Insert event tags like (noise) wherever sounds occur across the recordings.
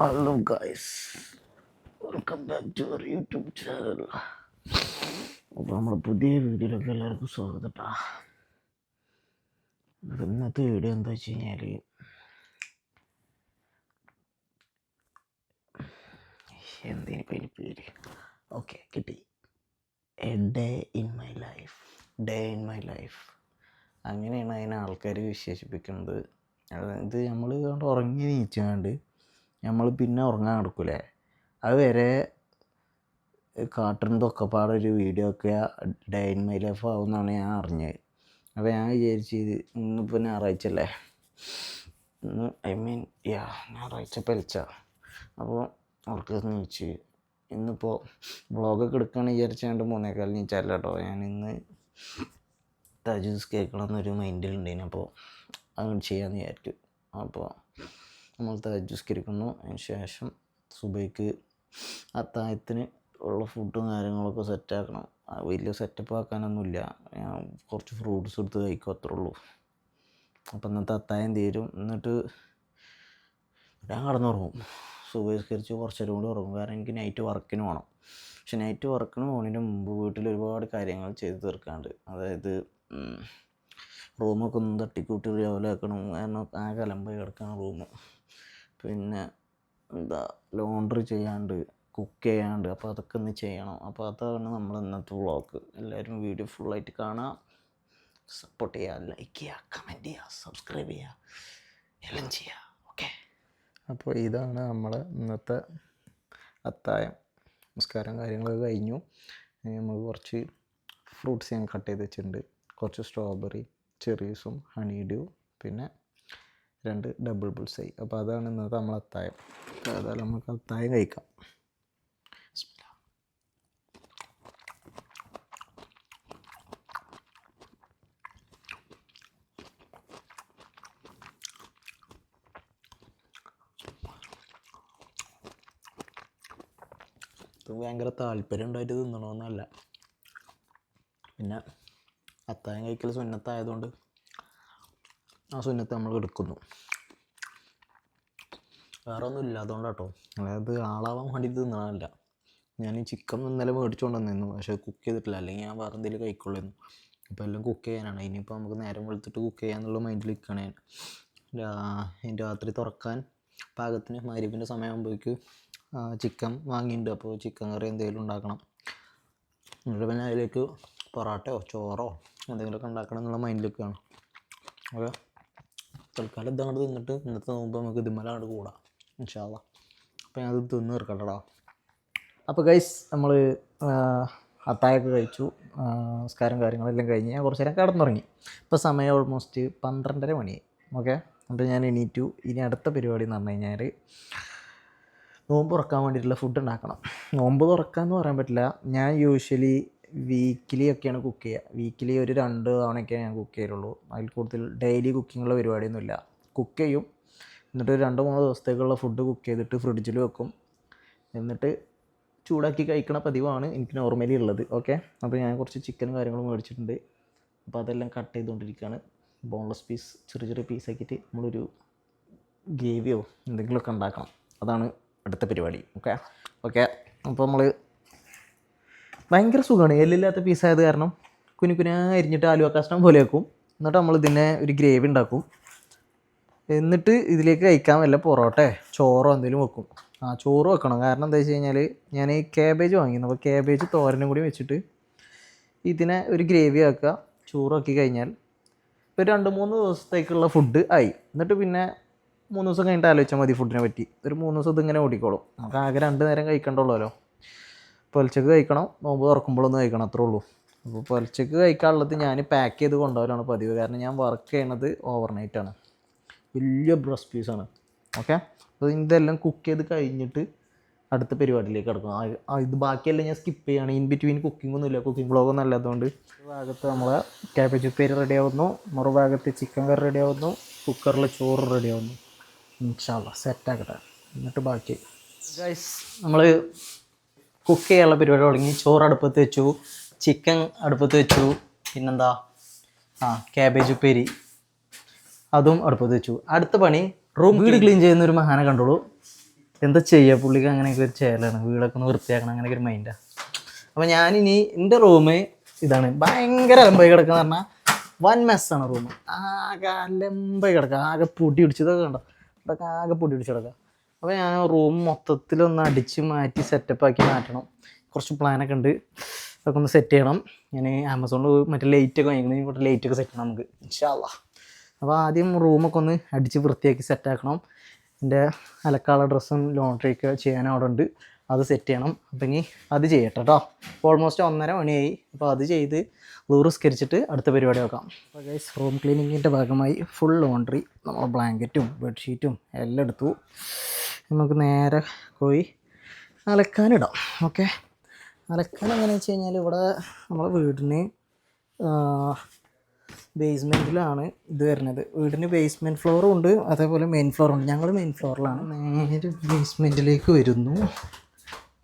Hello guys welcome back to our YouTube channel അപ്പോൾ നമ്മുടെ പുതിയ വീഡിയോയിലൊക്കെ എല്ലാവർക്കും സ്വാഗതം ട്ടാ. അപ്പോൾ ഇന്നത്തെ വീഡിയോ എന്താ വെച്ച് കഴിഞ്ഞാൽ എന്തേനിപ്പോൾ അതിന് പേര്? ഓക്കെ കിട്ടി. A day in my life day in my life അങ്ങനെയാണ് അതിനെ ആൾക്കാർ വിശേഷിപ്പിക്കുന്നത്. ഇത് നമ്മൾ കണ്ട് ഉറങ്ങി നീച്ചാണ്ട് നമ്മൾ പിന്നെ ഉറങ്ങാൻ കിടക്കൂലേ അതുവരെ കാട്ടുന്നതൊക്കെ പാടെ ഒരു വീഡിയോ ഒക്കെ ഡേ ഇൻ മൈ ലൈഫ് ആവുമെന്നാണ് ഞാൻ അറിഞ്ഞത്. അപ്പോൾ ഞാൻ വിചാരിച്ച് ഇത് ഇന്നിപ്പോൾ ഞായറാഴ്ച അല്ലേ? ഇന്ന് ഐ മീൻ യാ ഞായറാഴ്ച പലിച്ച അപ്പോൾ അവർക്ക് നീച്ച് ഇന്നിപ്പോൾ വ്ളോഗൊക്കെ എടുക്കുകയാണ് വിചാരിച്ചാണ്ട് മൂന്നേക്കാൽ നീച്ചല്ല കേട്ടോ ഞാൻ ഇന്ന് തജൂസ് കേൾക്കണം എന്നൊരു മൈൻഡിലുണ്ടേന് അപ്പോൾ അങ്ങനെ ചെയ്യാമെന്ന് വിചാരിച്ചു. അപ്പോൾ നമ്മൾ തജുസ്കരിക്കുന്നു അതിന് ശേഷം സുബൈക്ക് അത്തായത്തിന് ഉള്ള ഫുഡും കാര്യങ്ങളൊക്കെ സെറ്റാക്കണം വലിയ സെറ്റപ്പ് ആക്കാനൊന്നുമില്ല. ഞാൻ കുറച്ച് ഫ്രൂട്ട്സ് എടുത്ത് കഴിക്കും അത്രേ ഉള്ളൂ. അപ്പം ഇന്നത്തെ അത്തായം തീരും. എന്നിട്ട് ഞാൻ കടന്നുറങ്ങും. സുബഹിസ്കരിച്ച് കുറച്ചേരം കൂടി ഉറങ്ങും. കാരണം എനിക്ക് നൈറ്റ് വർക്കിന് പോകണം പക്ഷെ നൈറ്റ് വർക്കിന് പോകുന്നതിന് മുമ്പ് വീട്ടിൽ ഒരുപാട് കാര്യങ്ങൾ ചെയ്ത് തീർക്കാണ്ട്. അതായത് റൂമൊക്കെ ഒന്ന് തട്ടിക്കൂട്ടി രാവിലെ കാരണം ആകെ അലമ്പായി കിടക്കണം റൂം പിന്നെ എന്താ ലോണ്ടറി ചെയ്യാണ്ട് കുക്ക് ചെയ്യാണ്ട് അപ്പോൾ അതൊക്കെ ഒന്ന് ചെയ്യണം. അപ്പോൾ അതാണ് നമ്മൾ ഇന്നത്തെ വ്ളോഗ് എല്ലാവരും വീഡിയോ ഫുള്ളായിട്ട് കാണാം. സപ്പോർട്ട് ചെയ്യുക ലൈക്ക് ചെയ്യുക കമന്റ് ചെയ്യുക സബ്സ്ക്രൈബ് ചെയ്യുക എല്ലാം ചെയ്യുക ഓക്കെ അപ്പോൾ ഇതാണ് നമ്മൾ ഇന്നത്തെ അത്തായം. നമസ്കാരം കാര്യങ്ങളൊക്കെ കഴിഞ്ഞു. നമ്മൾ കുറച്ച് ഫ്രൂട്ട്സ് ഞാൻ കട്ട് ചെയ്ത് വെച്ചിട്ടുണ്ട്. കുറച്ച് സ്ട്രോബെറി ചെറീസും ഹണി ഡ്യൂ പിന്നെ രണ്ട് ഡബിൾ ബുൾസൈ അപ്പോൾ അതാണ് ഇന്നത്തെ നമ്മൾ അത്തായം. അതായത് നമുക്ക് അത്തായം കഴിക്കാം. ഭയങ്കര താല്പര്യം ഉണ്ടായിട്ട് തിന്നണമെന്നല്ല പിന്നെ അത്തായം കഴിക്കൽ സുന്നത്തായതുകൊണ്ട് ആ സുന്നത്ത് നമ്മൾ എടുക്കുന്നു. വേറെ ഒന്നും ഇല്ലാത്തതുകൊണ്ട് കേട്ടോ അതായത് ആളാവാൻ വേണ്ടിയിട്ട് തിന്നണമല്ല ഞാൻ ഈ ചിക്കൻ ഇന്നലെ മേടിച്ചുകൊണ്ട് വന്നിരുന്നു പക്ഷേ കുക്ക് ചെയ്തിട്ടില്ല. അല്ലെങ്കിൽ ഞാൻ വേറെ എന്തെങ്കിലും കഴിക്കുള്ളായിരുന്നു. അപ്പോൾ എല്ലാം കുക്ക് ചെയ്യാനാണ്. ഇനിയിപ്പോൾ നമുക്ക് നേരം വെളുത്തിട്ട് കുക്ക് ചെയ്യാന്നുള്ള മൈൻഡിൽ നിൽക്കണേ രാത്രി തുറക്കാൻ പാകത്തിന് മരിവിന്റെ സമയമാകുമ്പോഴേക്ക് ചിക്കൻ വാങ്ങിയിട്ടുണ്ട്. അപ്പോൾ ചിക്കൻ കറി എന്തെങ്കിലും ഉണ്ടാക്കണം. എന്നിട്ട് പിന്നെ അതിലേക്ക് പൊറോട്ടയോ ചോറോ എന്തെങ്കിലുമൊക്കെ ഉണ്ടാക്കണം എന്നുള്ള മൈൻഡിലേക്കാണ് ഓക്കെ? തൽക്കാലം ഇതങ്ങോട്ട് തിന്നിട്ട് ഇന്നത്തെ നോക്കുമ്പോൾ നമുക്ക് ഇതുമലാണ് കൂടാം ഇൻഷാല്ല അപ്പോൾ ഞാൻ അത് തിന്ന് തീർക്കട്ടടാ. അപ്പോൾ ഗൈസ് നമ്മൾ അത്തായൊക്കെ കഴിച്ചു. നമസ്കാരം കാര്യങ്ങളെല്ലാം കഴിഞ്ഞ് ഞാൻ കുറച്ച് നേരം കിടന്നുറങ്ങി. ഇപ്പോൾ സമയം ഓൾമോസ്റ്റ് പന്ത്രണ്ടര മണിയായി ഓക്കെ അപ്പോൾ ഞാൻ എണീറ്റു. ഇനി അടുത്ത പരിപാടി എന്ന് പറഞ്ഞു കഴിഞ്ഞാൽ നോമ്പ് തുറക്കാൻ വേണ്ടിയിട്ടുള്ള ഫുഡ് ഉണ്ടാക്കണം. നോമ്പ് തുറക്കാമെന്ന് പറയാൻ പറ്റില്ല. ഞാൻ യൂഷ്വലി വീക്കിലി ഒക്കെയാണ് കുക്ക് ചെയ്യുക. വീക്കിലി ഒരു രണ്ട് തവണയൊക്കെ ഞാൻ കുക്ക് ചെയ്യലുള്ളൂ. അതിൽ കൂടുതൽ ഡെയിലി കുക്കിങ്ങുള്ള പരിപാടിയൊന്നുമില്ല. കുക്ക് ചെയ്യും. എന്നിട്ട് രണ്ട് മൂന്ന് ദിവസത്തേക്കുള്ള ഫുഡ് കുക്ക് ചെയ്തിട്ട് ഫ്രിഡ്ജിൽ വെക്കും. എന്നിട്ട് ചൂടാക്കി കഴിക്കണ പതിവാണ് എനിക്ക് നോർമലി ഉള്ളത്. ഓക്കെ അപ്പോൾ ഞാൻ കുറച്ച് ചിക്കനും കാര്യങ്ങളും മേടിച്ചിട്ടുണ്ട്. അപ്പോൾ അതെല്ലാം കട്ട് ചെയ്തുകൊണ്ടിരിക്കുകയാണ് ബോൺലെസ് പീസ് ചെറിയ ചെറിയ പീസാക്കിയിട്ട് നമ്മളൊരു ഗ്രേവിയോ എന്തെങ്കിലുമൊക്കെ ഉണ്ടാക്കണം. അതാണ് അടുത്ത പരിപാടി. ഓക്കെ ഓക്കെ അപ്പോൾ നമ്മൾ ഭയങ്കര സുഖമാണ്. എല്ലില്ലാത്ത പീസായത് കാരണം കുഞ്ഞു കുഞ്ഞാ അരിഞ്ഞിട്ട് ആലുവ കഷ്ണം പോലെ വെക്കും. എന്നിട്ട് നമ്മൾ ഇതിനെ ഒരു ഗ്രേവി ഉണ്ടാക്കും. എന്നിട്ട് ഇതിലേക്ക് കഴിക്കാൻ വല്ല പൊറോട്ടയോ ചോറോ എന്തെങ്കിലും വെക്കും. ആ ചോറ് വെക്കണം. കാരണം എന്താ വെച്ച് കഴിഞ്ഞാൽ ഞാൻ ഈ ക്യാബേജ് വാങ്ങിയിരുന്നു. അപ്പോൾ ക്യാബേജ് തോരനും കൂടി വെച്ചിട്ട് ഇതിനെ ഒരു ഗ്രേവി ആക്കുക. ചോറാക്കി കഴിഞ്ഞാൽ ഒരു രണ്ട് മൂന്ന് ദിവസത്തേക്കുള്ള ഫുഡ് ആയി. എന്നിട്ട് പിന്നെ മൂന്ന് ദിവസം കഴിഞ്ഞിട്ട് ആലോചിച്ചാൽ മതി ഫുഡിനെ പറ്റി. ഒരു മൂന്ന് ദിവസം ഇതിങ്ങനെ ഓടിക്കോളും. നമുക്ക് ആകെ രണ്ട് നേരം കഴിക്കണ്ടുള്ളല്ലോ പൊലച്ചക്ക് കഴിക്കണം. നോമ്പ് തുറക്കുമ്പോഴൊന്നും കഴിക്കണം അത്രേ ഉള്ളൂ. അപ്പോൾ പൊലച്ചക്ക് കഴിക്കാനുള്ളത് ഞാൻ പാക്ക് ചെയ്ത് കൊണ്ടുപോകലാണ് പതിവ്. കാരണം ഞാൻ വർക്ക് ചെയ്യണത് ആണ്. വലിയ ബ്രസ് പീസാണ് ഓക്കെ അപ്പോൾ ഇതെല്ലാം കുക്ക് ചെയ്ത് കഴിഞ്ഞിട്ട് അടുത്ത പരിപാടിയിലേക്ക് കിടക്കും. ഇത് ബാക്കിയെല്ലാം ഞാൻ സ്കിപ്പ് ചെയ്യാണ്. ഇൻ ബിറ്റ്വീൻ കുക്കിംഗ് ഒന്നുമില്ല. കുക്കിംഗ് ബ്ലോഗൊന്നും അല്ലാത്തതുകൊണ്ട് ഭാഗത്ത് നമ്മൾ ക്യാബേജ് ഉപ്പേരി റെഡി ആവുന്നു. മറുഭാഗത്ത് ചിക്കൻ കറി റെഡി ആവുന്നു. കുക്കറിൽ ചോറ് റെഡി ആവുന്നു. ഇൻഷാല്ല സെറ്റാക്കട്ടെ എന്നിട്ട് ബാക്കി. ഗൈസ് നമ്മൾ കുക്ക് ചെയ്യാനുള്ള പരിപാടി തുടങ്ങി. ചോറ് അടുപ്പത്ത് വെച്ചു. ചിക്കൻ അടുപ്പത്ത് വെച്ചു. പിന്നെന്താ? ആ ക്യാബേജ് ഉപ്പേരി. അതും അടുപ്പത്ത് വെച്ചു. അടുത്ത പണി റൂം വീട് ക്ലീൻ ചെയ്യുന്ന ഒരു മഹാനെ കണ്ടോളൂ എന്താ ചെയ്യുക പുള്ളിക്ക് അങ്ങനെയൊക്കെ ഒരു ചേലാണ്. വീടൊക്കെ ഒന്ന് വൃത്തിയാക്കണം. അങ്ങനെയൊക്കെ ഒരു മൈൻഡാണ് അപ്പോൾ ഞാനിനി എന്റെ റൂം ഇതാണ്. ഭയങ്കര അലമ്പായി കിടക്കുന്ന പറഞ്ഞാൽ വൻ മെസ്സാണ് റൂം ആകെ അലമ്പായി കിടക്കുക. ആകെ പൊടി പിടിച്ചതൊക്കെ കണ്ടോ? ഇതൊക്കെ ആകെ പൊടി പിടിച്ച് കിടക്കുക. അപ്പോൾ ഞാൻ റൂം മൊത്തത്തിൽ ഒന്ന് അടിച്ച് മാറ്റി സെറ്റപ്പ് ആക്കി മാറ്റണം. കുറച്ച് പ്ലാനൊക്കെ ഉണ്ട്. അതൊക്കെ ഒന്ന് സെറ്റ് ചെയ്യണം. ഞാൻ ആമസോണിൽ മറ്റേ ലൈറ്റൊക്കെ വാങ്ങിക്കുന്ന കുറച്ച് ലൈറ്റൊക്കെ സെറ്റ് ചെയ്യണം നമുക്ക്. ഇൻഷാല്ലാ അപ്പോൾ ആദ്യം റൂമൊക്കെ ഒന്ന് അടിച്ച് വൃത്തിയാക്കി സെറ്റാക്കണം എന്റെ അലക്കാള ഡ്രസ്സും ലോണ്ട്രിയൊക്കെ ചെയ്യാൻ അവിടെ ഉണ്ട്. അത് സെറ്റ് ചെയ്യണം. അപ്പം ഇനി അത് ചെയ്യട്ടെ കേട്ടോ ഓൾമോസ്റ്റ് ഒന്നര മണിയായി. അപ്പോൾ അത് ചെയ്ത് ലൂറിസ്കരിച്ചിട്ട് അടുത്ത പരിപാടി നോക്കാം. അപ്പോൾ ഗൈസ് റൂം ക്ലീനിങ്ങിന്റെ ഭാഗമായി ഫുൾ ലോണ്ടറി നമ്മളെ ബ്ലാങ്കറ്റും ബെഡ്ഷീറ്റും എല്ലാം എടുത്തു. നമുക്ക് നേരെ പോയി അലക്കാനിടാം ഓക്കെ അലക്കാൻ എങ്ങനെയാണെന്ന് വെച്ച് കഴിഞ്ഞാൽ ഇവിടെ നമ്മളെ വീടിന് ബേസ്മെന്റിലാണ് ഇത് വരുന്നത്. വീടിന് ബേസ്മെന്റ് ഫ്ലോറും ഉണ്ട് അതേപോലെ മെയിൻ ഫ്ലോറും ഉണ്ട്. ഞങ്ങൾ മെയിൻ ഫ്ലോറിലാണ് നേരെ ബേസ്മെന്റിലേക്ക് വരുന്നു.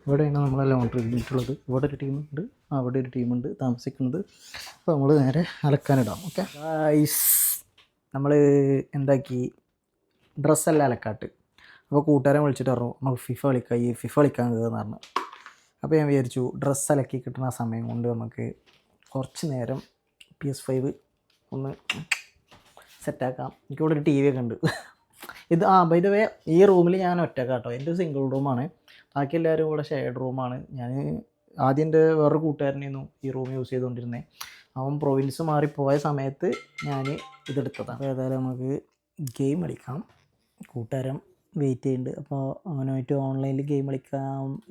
ഇവിടെയാണ് നമ്മളെ ലോണ്ടറി ഉള്ളത്. ഇവിടെ ഒരു ടീമുണ്ട് അവിടെ ഒരു ടീമുണ്ട് താമസിക്കുന്നത്. അപ്പോൾ നമ്മൾ നേരെ അലക്കാനിടാം ഓക്കെ ഐസ് നമ്മൾ എന്താക്കി? ഡ്രസ്സല്ല അലക്കാട്ട് അപ്പോൾ കൂട്ടുകാരെ വിളിച്ചിട്ട് പറഞ്ഞു നമുക്ക് ഫിഫ കളിക്കാം ഈ ഫിഫ കളിക്കാൻ കയറുന്ന പറഞ്ഞു. അപ്പോൾ ഞാൻ വിചാരിച്ചു ഡ്രസ്സ് അലക്കി കിട്ടുന്ന സമയം കൊണ്ട് നമുക്ക് കുറച്ച് നേരം പി എസ് ഫൈവ് ഒന്ന് സെറ്റാക്കാം എനിക്കിവിടെ ഒരു ടി വി ഒക്കെ ഉണ്ട്. ഇത് ആ ബൈ ദ വേ ഈ റൂമിൽ ഞാൻ ഒറ്റക്കാട്ടോ. എന്റെ സിംഗിൾ റൂമാണ് ബാക്കി എല്ലാവരും കൂടെ ഷെയർഡ് റൂമാണ് ഞാൻ ആദ്യം എന്റെ വേറൊരു കൂട്ടുകാരനായിരുന്നു ഈ റൂം യൂസ് ചെയ്തുകൊണ്ടിരുന്നത് അവൻ പ്രൊവിൻസ് മാറിപ്പോയ സമയത്ത് ഞാൻ ഇതെടുത്തതാണ്. ഏതായാലും നമുക്ക് ഗെയിം കളിക്കാം. കൂട്ടുകാരൻ വെയിറ്റ് ചെയ്യുന്നുണ്ട് അപ്പോൾ അവനുമായിട്ട് ഓൺലൈനിൽ ഗെയിം കളിക്കാം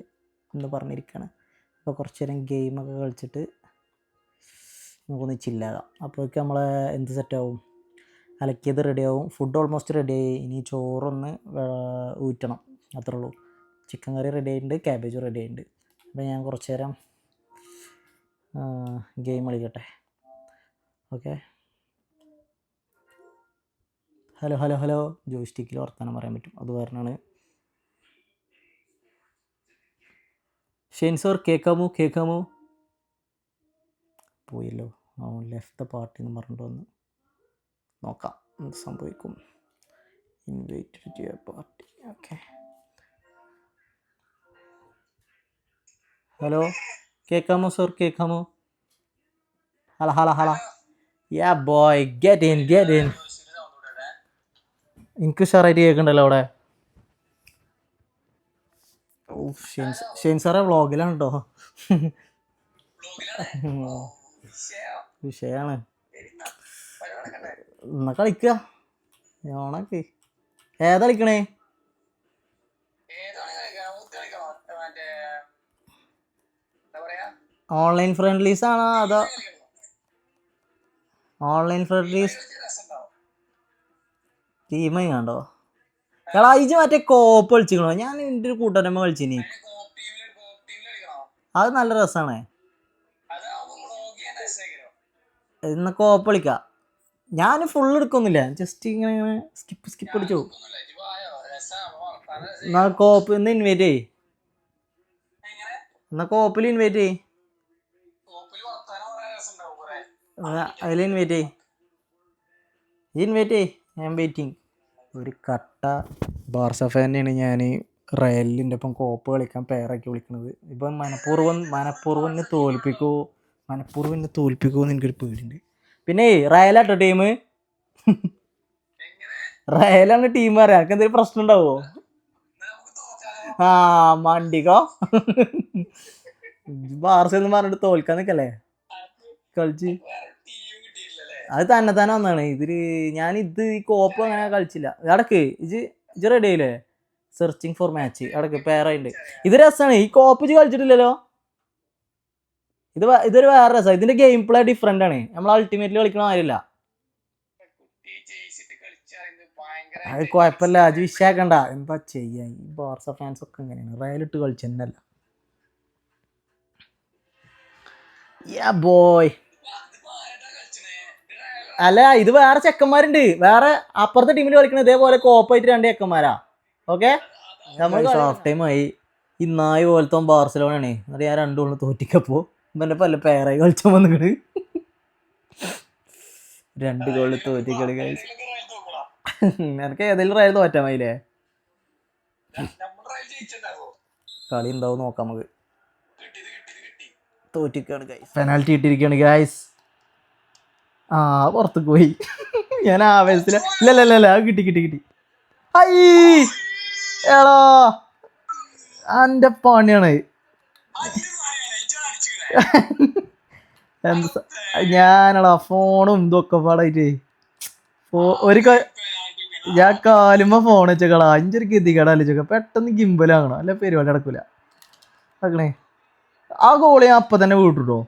എന്ന് പറഞ്ഞിരിക്കുകയാണ് അപ്പോൾ കുറച്ച് നേരം ഗെയിമൊക്കെ കളിച്ചിട്ട് നമുക്കൊന്ന് ചില്ലാകാം അപ്പോഴേക്ക് നമ്മളെ എന്ത് സെറ്റാവും അലക്കിയത് റെഡിയാവും ഫുഡ് ഓൾമോസ്റ്റ് റെഡിയായി ഇനി ചോറൊന്ന് ഊറ്റണം. അത്രേ ഉള്ളൂ. ചിക്കൻ കറി റെഡി ആയിട്ടുണ്ട് ക്യാബേജ് റെഡി ആയിട്ടുണ്ട്. അപ്പോൾ ഞാൻ കുറച്ച് നേരം ഗെയിം കളിക്കട്ടെ. ഓക്കെ ഹലോ ഹലോ ഹലോ ജോയിസ്റ്റിക്കിൽ വർത്തമാനം പറയാൻ പറ്റും. അത് കാരണമാണ്. ഷെയ്ൻ കേൾക്കാമോ കേൾക്കാമോ പോയല്ലോ. അവൻ ലെഫ്റ്റ് പാർട്ടി എന്ന് പറഞ്ഞിട്ട് വന്ന്. നോക്കാം എന്ത് സംഭവിക്കും. Invite to party okay hello കേൾക്കാമോ സാർ കേൾക്കാമോ ഹല ഹല Hala. Yeah boy get in get in എനിക്ക് സാറായിട്ട് കേൾക്കണ്ടല്ലോ അവിടെ? ഓ ഷെയ്ൻ ഷെയ്ൻ സാറേ വ്ളോഗിലാണ് കേട്ടോ വിഷയാണ്. എന്നാ കളിക്കുക ഓണക്ക്. ഏതാ കളിക്കണേ? ഓൺലൈൻ ഫ്രണ്ട്ലീസ് ആണോ അതോ ഓൺലൈൻ ഫ്രണ്ട്ലീസ് ടീമായി കണ്ടോ? എടാ ഇജ് മറ്റേ കോപ്പ് കളിച്ചിക്കണോ ഞാൻ എന്റെ ഒരു കൂട്ടുകാരമ്മ കളിച്ചിനി. അത് നല്ല രസമാണ് ഇന്ന് കോപ്പ് കളിക്കാം. ഞാൻ ഫുൾ എടുക്കൊന്നുമില്ല. ജസ്റ്റ് ഇങ്ങനെ ഇങ്ങനെ സ്കിപ്പ് സ്കിപ്പ് അടിച്ചു പോകും. എന്നാ കോപ്പ് ഇന്ന് ഇൻവൈറ്റ് ചെയ് എന്നാൽ കോപ്പിൽ ഇൻവൈറ്റ് ചെയ് അതിൽ ഇൻവൈറ്റ് ചെയ് ഇൻവൈറ്റ് ചെയ് ഞാൻ വെയിറ്റിംഗ് ഒരു കട്ട ബാർസ ഫാനാണ് ഞാൻ റയലിന്റെ ഒപ്പം കോപ്പ് കളിക്കാൻ പേരാക്കി വിളിക്കുന്നത് ഇപ്പം മനഃപൂർവം മനഃപൂർവം എന്നെ തോൽപ്പിക്കുമോ എന്നെ തോൽപ്പിക്കുമോ എന്ന് എനിക്കൊരു പേടിയുണ്ട്. പിന്നെ റയലാട്ടോ ടീം റയലാണ് ടീം പറയാം. എനിക്ക് എന്തെങ്കിലും പ്രശ്നം ഉണ്ടാവോ? ആ മണ്ടിക്കോ? ബാർസ എന്ന് പറഞ്ഞിട്ട് തോൽക്കാൻ നിൽക്കല്ലേ കളിച്ച്. അത് തന്നെ തന്നെ വന്നാണ്. ഇതിൽ ഞാൻ ഇത് ഈ കോപ്പ് അങ്ങനെ കളിച്ചില്ല. ഇടയ്ക്ക് ഇജ് ഇജ് റെഡി ആയില്ലേ? സെർച്ചിങ് ഫോർ മാച്ച് ഇടയ്ക്ക് പേരായിട്ടുണ്ട് ഇത് രസമാണ് ഈ കോപ്പ് ഇജ് കളിച്ചിട്ടില്ലല്ലോ? ഇത് ഇതൊരു വേറെ രസമാണ് ഇതിന്റെ ഗെയിം പ്ലേ ഡിഫറെന്റ് ആണ് നമ്മൾ അൾട്ടിമേറ്റ്ലി കളിക്കണ കാര്യമില്ല അത് കുഴപ്പമില്ല. അത് വിഷയാക്കണ്ട. എന്താ ചെയ്യാ. ഈ ബാർസ ഫാൻസ് ഒക്കെ എങ്ങനെയാണ് റയലിട്ട് കളിച്ചെന്നല്ല ബോയ് അല്ല ഇത് വേറെ ചെക്കന്മാരുണ്ട്. വേറെ അപ്പുറത്തെ ടീമിൽ കളിക്കുന്ന ഇതേപോലെ കോപ്പായിട്ട് രണ്ട് ചെക്കന്മാരാ. ഓക്കെ ഹാഫ് ടൈം ആയി. ഈ നായ് പോലത്തെ ബാർസലോണ ആണ് എന്നിട്ട് ഞാൻ രണ്ടു കൊണ്ട് തോറ്റിക്കപ്പോ ഇവന്റെ പല പേരായി കളിച്ചാൽ വന്നിട്ട് രണ്ട് ഗോളിൽ തോറ്റിക്കളി കഴിച്ചു നിനക്ക് ഏതെങ്കിലും റയൽ തോറ്റാ കളി ഉണ്ടാവും നോക്കാം നമുക്ക്. തോറ്റിക്കാണ് ഗൈസ് പെനാൽറ്റി ഇട്ടിരിക്കുകയാണ് ഗൈസ് ആ പുറത്ത് പോയി. ഞാൻ ആവേശത്തില. ഇല്ലല്ലല്ല കിട്ടി കിട്ടി കിട്ടി. ഐ! എടാ. എന്റെ പണിയാണ്. എന്താ ഞാനടാ ഫോണും ഇതൊക്കെ പാടായിട്ട്. ഒരു ഞാൻ കാലുമ്പോ ഫോൺ വെച്ചേക്കടാ. അഞ്ചൊരു അല്ലേ ചോക്ക പെട്ടെന്ന് ഗിംബലാകണം അല്ല പരിപാടി നടക്കൂല. ആക്കണേ ആ ഗോൾ ഞാൻ അപ്പൊ തന്നെ വീട്ടുട്ടോ.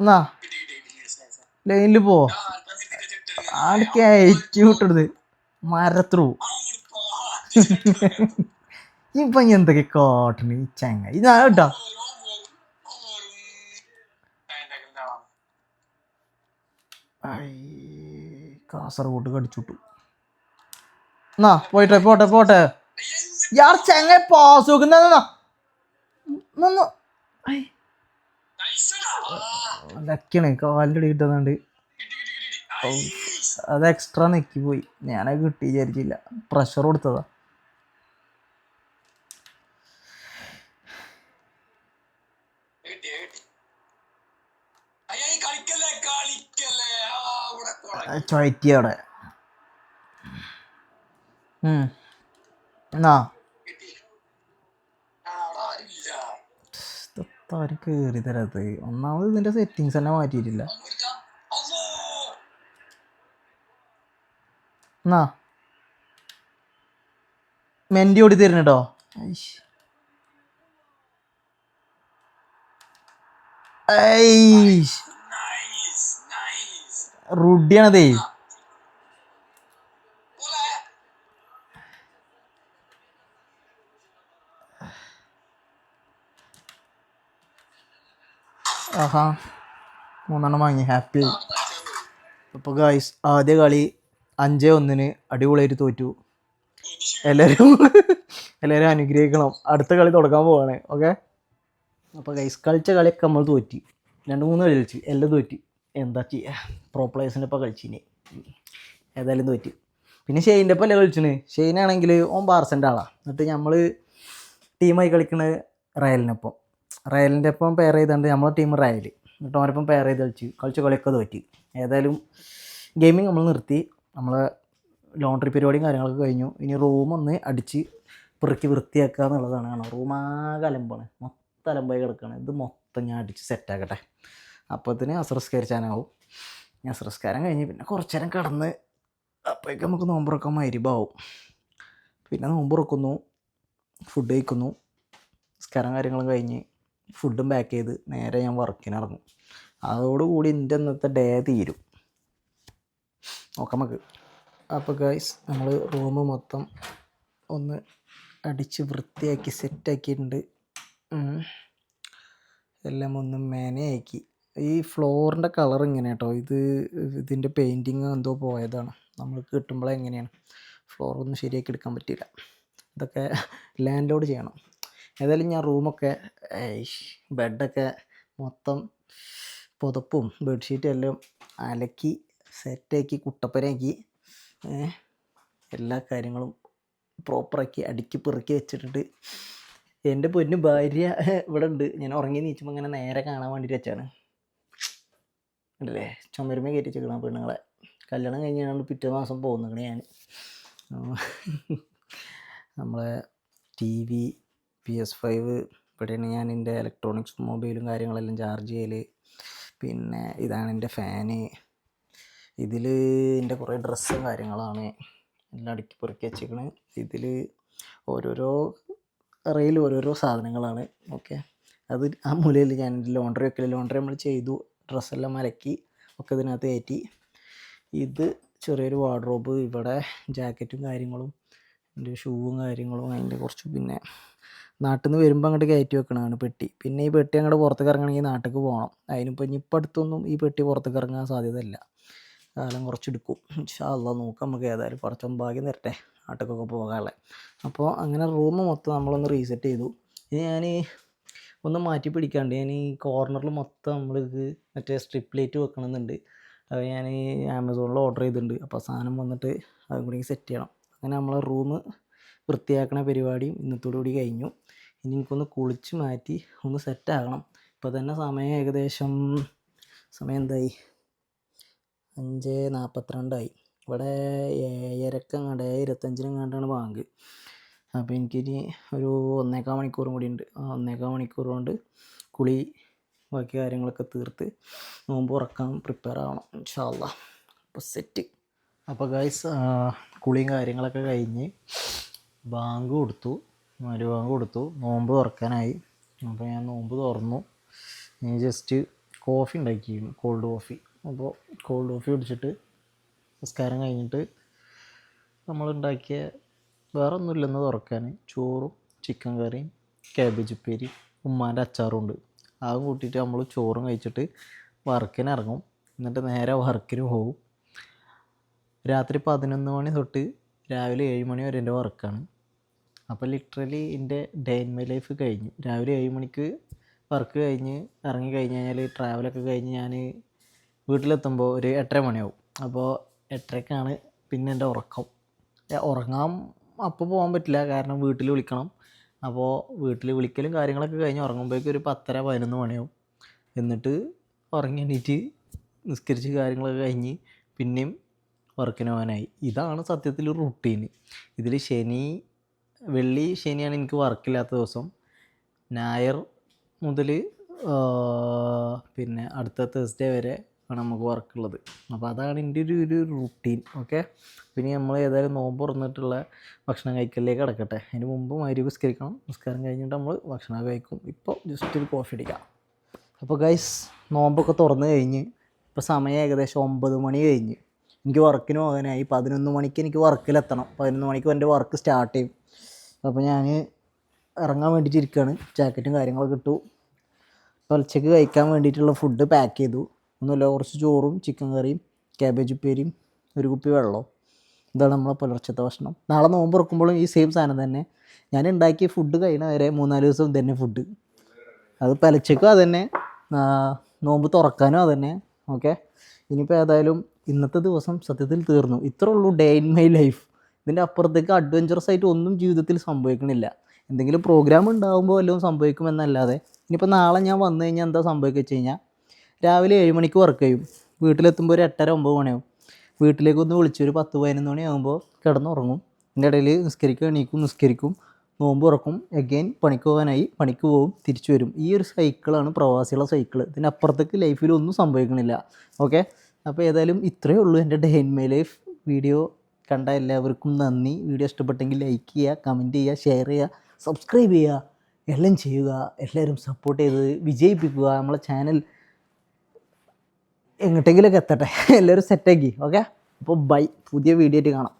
എന്നാ? ലൈനിൽ പോ. ആട് കയറ്റി വിട്ടത് മരത്രൂ ഇപ്പൊ എന്തൊക്കെ കോട്ടണ്? ഈ ചങ്ങ. ഇതാ കേട്ടോ? കാസർഗോഡ് കടിച്ചുട്ടു എന്നാ പോയിട്ടെ പോട്ടെ പോട്ടെ. യാർ ചെങ്ങ പാസ് നോക്കുന്ന ലക്കണേ ഇടയിൽ കിട്ടുന്നുണ്ട് അത് എക്സ്ട്രാ നെക്കി പോയി. ഞാനത് കിട്ടി വിചാരിച്ചില്ല. പ്രഷർ കൊടുത്തതാ. കളിക്കല്ലേ കളിക്കല്ലേ ആ ഇവിടെ കൊള ചുഴറ്റി അവിടെ ഉം. എന്നാ അവിടെ ആരുമില്ല ആരും കയറി തരാത് ഒന്നാമത് ഇതിന്റെ സെറ്റിങ്സ് തന്നെ മാറ്റിയിട്ടില്ല. എന്നാ? മെന്റി ഓടി തരുന്നു കേട്ടോ റുഡിയാണതേ. ആഹാ. മൂന്നെണ്ണം വാങ്ങി. ഹാപ്പി അപ്പോൾ ഗായ്സ് ആദ്യ കളി അഞ്ച് ഒന്നിന് അടിപൊളിയായിട്ട് തോറ്റു. എല്ലാവരും (laughs) എല്ലാവരും അനുഗ്രഹിക്കണം. അടുത്ത കളി തുടങ്ങാൻ പോവാണ്. ഓക്കെ അപ്പോൾ ഗൈസ് കളിച്ച കളിയൊക്കെ നമ്മൾ തോറ്റി. രണ്ട് മൂന്ന് കളി കളിച്ച്. എല്ലാം തോറ്റി. എന്താ ചെയ്യുക പ്രോ പ്ലേയേഴ്സിന്റെ ഇപ്പോൾ കളിച്ചിന് ഏതായാലും തോറ്റി. പിന്നെ ഷെയിന്റെ ഒപ്പം അല്ലേ കളിച്ചിന് ഷെയിനാണെങ്കിൽ ഓൻ ബാർസന്റെ ആളാണ് എന്നിട്ട് നമ്മൾ ടീമായി കളിക്കുന്നത് റയലിനൊപ്പം റയലിന്റെ ഒപ്പം പെയർ ചെയ്തുകൊണ്ട് നമ്മളെ ടീം റയൽ. എന്നിട്ട് അവരൊപ്പം പെയർ ചെയ്ത് കളിച്ച് കളിച്ച കളിയൊക്കെ തോറ്റി. ഏതായാലും ഗെയിമിങ് നമ്മൾ നിർത്തി. നമ്മളെ ലോണ്ടറി പരിപാടിയും കാര്യങ്ങളൊക്കെ കഴിഞ്ഞു. ഇനി റൂം ഒന്ന് അടിച്ച് പെറുക്കി വൃത്തിയാക്കുക എന്നുള്ളതാണ് കാണാം റൂം ആകെ അലമ്പാണ്. മൊത്തം അലമ്പായി കിടക്കുകയാണ് ഇത് മൊത്തം ഞാൻ അടിച്ച് സെറ്റാക്കട്ടെ അപ്പോഴത്തേന് അസ്രസ്കരിച്ചാനാവും ഞാൻ സംസ്കാരം കഴിഞ്ഞ് പിന്നെ കുറച്ച് നേരം കിടന്ന് അപ്പോഴേക്കും നമുക്ക് നോമ്പുറക്കം മരുഭാവും പിന്നെ നോമ്പുറക്കുന്നു ഫുഡ് കഴിക്കുന്നു സ്കാരം കാര്യങ്ങളും കഴിഞ്ഞ് ഫുഡും പാക്ക് ചെയ്ത് നേരെ ഞാൻ വർക്കിന് ഇറങ്ങും. അതോടുകൂടി എന്റെ ഇന്നത്തെ ഡേ തീരും. നോക്കാം നമുക്ക്. അപ്പോൾ ഗൈസ് നമ്മൾ റൂം മൊത്തം ഒന്ന് അടിച്ച് വൃത്തിയാക്കി സെറ്റാക്കിയിട്ടുണ്ട്. എല്ലാം ഒന്ന് മേനയാക്കി. ഈ ഫ്ലോറിന്റെ കളർ ഇങ്ങനെ കേട്ടോ ഇത് ഇതിന്റെ പെയിന്റിങ് എന്തോ പോയതാണ്. നമ്മൾക്ക് കിട്ടുമ്പോഴെങ്ങനെയാണ് ഫ്ലോറൊന്നും ശരിയാക്കി എടുക്കാൻ പറ്റില്ല ഇതൊക്കെ ലാൻഡ് ലോഡ് ചെയ്യണം. ഏതായാലും ഞാൻ റൂമൊക്കെ ബെഡൊക്കെ മൊത്തം പുതപ്പും ബെഡ്ഷീറ്റും എല്ലാം അലക്കി സെറ്റാക്കി കുട്ടപ്പനാക്കി ഏ, എല്ലാ കാര്യങ്ങളും പ്രോപ്പറാക്കി അടുക്കി പെറുക്കി വെച്ചിട്ടുണ്ട്. എന്റെ പൊന്നു ഭാര്യ ഇവിടെ ഉണ്ട് ഞാൻ ഉറങ്ങി നീച്ചുമ്പോൾ ഇങ്ങനെ നേരെ കാണാൻ വേണ്ടിയിട്ട് വെച്ചാണ്. ഉണ്ടല്ലേ ചുമരുമേ കയറ്റി വെച്ചേക്കണം പെണ്ണുങ്ങളെ. കല്യാണം കഴിഞ്ഞാണ് പിറ്റേ മാസം പോകുന്നത് ഞാൻ നമ്മളെ T V P S five ഇവിടെയാണ് ഞാൻ എന്റെ ഇലക്ട്രോണിക്സ് മൊബൈലും കാര്യങ്ങളെല്ലാം ചാർജ് ചെയ്യൽ പിന്നെ ഇതാണ് എന്റെ ഫാന് ഇതിൽ എന്റെ കുറേ ഡ്രസ്സും കാര്യങ്ങളാണ്. എല്ലാം അടുക്കി പെറുക്കി വെച്ചേക്കണ്. ഇതിൽ ഓരോരോ അറയിൽ ഓരോരോ സാധനങ്ങളാണ്. ഓക്കെ? അത് ആ മൂലയിൽ ഞാൻ ലോണ്ടറി വെക്കൽ ലോണ്ടറി നമ്മൾ ചെയ്തു. ഡ്രസ്സെല്ലാം മലക്കി ഒക്കെ ഇതിനകത്ത് കയറ്റി. ഇത് ചെറിയൊരു വാർഡ്രോബ് ഇവിടെ ജാക്കറ്റും കാര്യങ്ങളും എന്റെ ഷൂവും കാര്യങ്ങളും അതിന്റെ കുറച്ച് പിന്നെ നാട്ടിൽ നിന്ന് വരുമ്പോൾ അങ്ങോട്ട് കയറ്റി വെക്കണതാണ് പെട്ടി. പിന്നെ ഈ പെട്ടി അങ്ങോട്ട് പുറത്തേക്ക് ഇറങ്ങണമെങ്കിൽ നാട്ടിലേക്ക് പോകണം അതിനിപ്പോൾ ഇനിയിപ്പോൾ അടുത്തൊന്നും ഈ പെട്ടി പുറത്തേക്ക് ഇറങ്ങാൻ സാധ്യതയില്ല. കാലം കുറച്ചെടുക്കും ഇൻഷാല്ല നോക്കാം നമുക്ക് ഏതായാലും കുറച്ചും ഭാഗ്യം തരട്ടെ നാട്ടിലേക്കൊക്കെ പോകാനുള്ള അപ്പോൾ അങ്ങനെ റൂം മൊത്തം നമ്മളൊന്ന് റീസെറ്റ് ചെയ്തു. ഇനി ഞാൻ ഒന്ന് മാറ്റി പിടിക്കാണ്ട് ഞാൻ ഈ കോർണറിൽ മൊത്തം നമ്മൾ ഇത് മറ്റേ സ്ട്രിപ്പ് ലൈറ്റ് വെക്കണമെന്നുണ്ട് അത് ഞാൻ ആമസോണിൽ ഓർഡർ ചെയ്തിട്ടുണ്ട് അപ്പോൾ സാധനം വന്നിട്ട് അതും കൂടി സെറ്റ് ചെയ്യണം. അങ്ങനെ നമ്മളെ റൂം വൃത്തിയാക്കണ പരിപാടിയും ഇന്നത്തോടു കൂടി കഴിഞ്ഞു. ഇനി എനിക്കൊന്ന് കുളിച്ച് മാറ്റി ഒന്ന് സെറ്റാകണം ഇപ്പോൾ തന്നെ സമയം ഏകദേശം സമയം എന്തായി? അഞ്ച് നാൽപ്പത്തിരണ്ടായി ഇവിടെ ഏഴരക്കങ്ങാണ്ട് ഏഴ് ഇരുപത്തഞ്ചിനെങ്ങാണ്ടാണ് ബാങ്ക്. അപ്പോൾ എനിക്കിനി ഒരു ഒന്നേക്കാൽ മണിക്കൂറും കൂടി ഉണ്ട്. ആ ഒന്നേക്കാൽ മണിക്കൂർ കൊണ്ട് കുളി ബാക്കി കാര്യങ്ങളൊക്കെ തീർത്ത് നോമ്പ് ഉറക്കാൻ പ്രിപ്പയർ ആവണം ഇൻഷാല്ല അപ്പോൾ സെറ്റ് അപ്പോൾ ഗൈസ് കുളിയും കാര്യങ്ങളൊക്കെ കഴിഞ്ഞ് ബാങ്ക് കൊടുത്തു. ബാങ്ക് കൊടുത്തു. നോമ്പ് തുറക്കാനായി. അപ്പോൾ ഞാൻ നോമ്പ് തുറന്നു. ഞാൻ ജസ്റ്റ് കോഫി ഉണ്ടാക്കിയിരുന്നു കോൾഡ് കോഫി അപ്പോൾ കോൾഡ് കോഫി കുടിച്ചിട്ട് നിസ്കാരം കഴിഞ്ഞിട്ട് നമ്മളുണ്ടാക്കിയ വേറെ ഒന്നുമില്ലെന്ന് തുറക്കാൻ ചോറും ചിക്കൻ കറിയും ക്യാബേജ് ഉപ്പേരി ഉമ്മാന്റെ അച്ചാറും ഉണ്ട്. അത് കൂട്ടിയിട്ട് നമ്മൾ ചോറും കഴിച്ചിട്ട് വർക്കിന് ഇറങ്ങും. എന്നിട്ട് നേരെ വർക്കിന് പോകും രാത്രി പതിനൊന്ന് മണി തൊട്ട് രാവിലെ ഏഴ് മണി വരെ എന്റെ വർക്കാണ്. അപ്പോൾ ലിറ്ററലി എന്റെ ഡേ ഇൻ മൈ ലൈഫ് കഴിഞ്ഞു. രാവിലെ ഏഴ് മണിക്ക് വർക്ക് കഴിഞ്ഞ് ഇറങ്ങി കഴിഞ്ഞ് കഴിഞ്ഞാൽ ട്രാവലൊക്കെ കഴിഞ്ഞ് ഞാൻ വീട്ടിലെത്തുമ്പോൾ ഒരു എട്ടര മണിയാവും. അപ്പോൾ എട്ടരക്കാണ് പിന്നെ എന്റെ ഉറക്കം. ഉറങ്ങാം ഉറങ്ങാൻ അപ്പോൾ പോകാൻ പറ്റില്ല കാരണം വീട്ടിൽ വിളിക്കണം. അപ്പോൾ വീട്ടിൽ വിളിക്കലും കാര്യങ്ങളൊക്കെ കഴിഞ്ഞ് ഉറങ്ങുമ്പോഴേക്കും ഒരു പത്തര പതിനൊന്ന് മണിയാവും. എന്നിട്ട് ഉറങ്ങി എണീറ്റ് നിസ്കരിച്ച് കാര്യങ്ങളൊക്കെ കഴിഞ്ഞ് പിന്നെയും വർക്കിന് പോകാനായി. ഇതാണ് സത്യത്തിൽ റുട്ടീൻ ഇതിൽ ശനി വെള്ളി ശനിയാണ് എനിക്ക് വർക്കില്ലാത്ത ദിവസം. ഞായർ മുതൽ പിന്നെ അടുത്ത തേഴ്സ്ഡേ വരെ ആണ് നമുക്ക് വർക്കുള്ളത് അപ്പോൾ അതാണ് എന്റെ ഒരു ഒരു റുട്ടീൻ ഓക്കെ പിന്നെ നമ്മൾ ഏതായാലും നോമ്പ് തുറന്നിട്ടുള്ള ഭക്ഷണം കഴിക്കലിലേക്ക് കിടക്കട്ടെ. അതിന് മുമ്പ് മരി നിസ്കരിക്കണം. നിസ്കാരം കഴിഞ്ഞിട്ട് നമ്മൾ ഭക്ഷണം കഴിക്കും. ഇപ്പോൾ ജസ്റ്റ് ഒരു കോഫി അടിക്കാം. അപ്പോൾ ഗൈസ് നോമ്പൊക്കെ തുറന്ന് കഴിഞ്ഞ് ഇപ്പോൾ സമയം ഏകദേശം ഒമ്പത് മണി കഴിഞ്ഞ്. എനിക്ക് വർക്കിന് പോകാനായി. പതിനൊന്ന് മണിക്ക് എനിക്ക് വർക്കിലെത്തണം. പതിനൊന്ന് മണിക്ക് എന്റെ വർക്ക് സ്റ്റാർട്ട് ചെയ്യും. അപ്പോൾ ഞാൻ ഇറങ്ങാൻ വേണ്ടിയിട്ട് ഇരിക്കുകയാണ് ജാക്കറ്റും കാര്യങ്ങളൊക്കെ ഇട്ടു. ഉച്ചയ്ക്ക് കഴിക്കാൻ വേണ്ടിയിട്ടുള്ള ഫുഡ് പാക്ക് ചെയ്തു. ഒന്നുമില്ല കുറച്ച് ചോറും ചിക്കൻ കറിയും ക്യാബേജ് ഉപ്പേരിയും ഒരു കുപ്പി വെള്ളവും. ഇതാണ് നമ്മളെ പുലർച്ചത്തെ ഭക്ഷണം. നാളെ നോമ്പ് തുറക്കുമ്പോഴും ഈ സെയിം സാധനം തന്നെ. ഞാൻ ഉണ്ടാക്കിയ ഫുഡ് കഴിയണ വരെ മൂന്നാൽ ദിവസം തന്നെ ഫുഡ് അത് പലച്ചക്കും അത് തന്നെ നോമ്പ് തുറക്കാനും അത് തന്നെ ഓക്കെ ഇനിയിപ്പോൾ ഏതായാലും ഇന്നത്തെ ദിവസം സത്യത്തിൽ തീർന്നു. ഇത്രേ ഉള്ളൂ ഡേ ഇൻ മൈ ലൈഫ് ഇതിന്റെ അപ്പുറത്തേക്ക് അഡ്വഞ്ചറസ് ആയിട്ട് ഒന്നും ജീവിതത്തിൽ സംഭവിക്കണില്ല. എന്തെങ്കിലും പ്രോഗ്രാം ഉണ്ടാകുമ്പോൾ വല്ലതും സംഭവിക്കുമെന്നല്ലാതെ ഇനിയിപ്പോൾ നാളെ ഞാൻ വന്നു കഴിഞ്ഞാൽ എന്താ സംഭവിക്കുക വെച്ച് കഴിഞ്ഞാൽ രാവിലെ ഏഴ് മണിക്ക് വർക്ക് ചെയ്യും. വീട്ടിലെത്തുമ്പോൾ ഒരു എട്ടര ഒമ്പത് മണിയാവും. വീട്ടിലേക്ക് ഒന്ന് വിളിച്ചൊരു പത്ത് പതിനൊന്ന് മണിയാകുമ്പോൾ കിടന്നുറങ്ങും. ഇതിന്റെ ഇടയിൽ നിസ്കരിക്കും എണീക്കും നിസ്കരിക്കും. നോമ്പ് തുറക്കും എഗെയിൻ പണിക്ക് പോകാനായി പണിക്ക് പോകും തിരിച്ചു വരും. ഈ ഒരു സൈക്കിളാണ് പ്രവാസികളുടെ സൈക്കിൾ ഇതിനപ്പുറത്തേക്ക് ലൈഫിൽ ഒന്നും സംഭവിക്കണില്ല. ഓക്കെ അപ്പോൾ ഏതായാലും ഇത്രയേ ഉള്ളൂ എന്റെ day in my life video കണ്ട എല്ലാവർക്കും നന്ദി. വീഡിയോ ഇഷ്ടപ്പെട്ടെങ്കിൽ ലൈക്ക് ചെയ്യുക കമന്റ് ചെയ്യുക ഷെയർ ചെയ്യുക സബ്സ്ക്രൈബ് ചെയ്യുക എല്ലാം ചെയ്യുക. എല്ലാവരും സപ്പോർട്ട് ചെയ്ത് വിജയിപ്പിക്കുക. നമ്മളെ ചാനൽ എങ്ങോട്ടെങ്കിലൊക്കെ എത്തട്ടെ. (laughs) എല്ലാവരും സെറ്റാക്കി ഓക്കെ അപ്പോൾ ബൈ പുതിയ വീഡിയോ ആയിട്ട് കാണാം.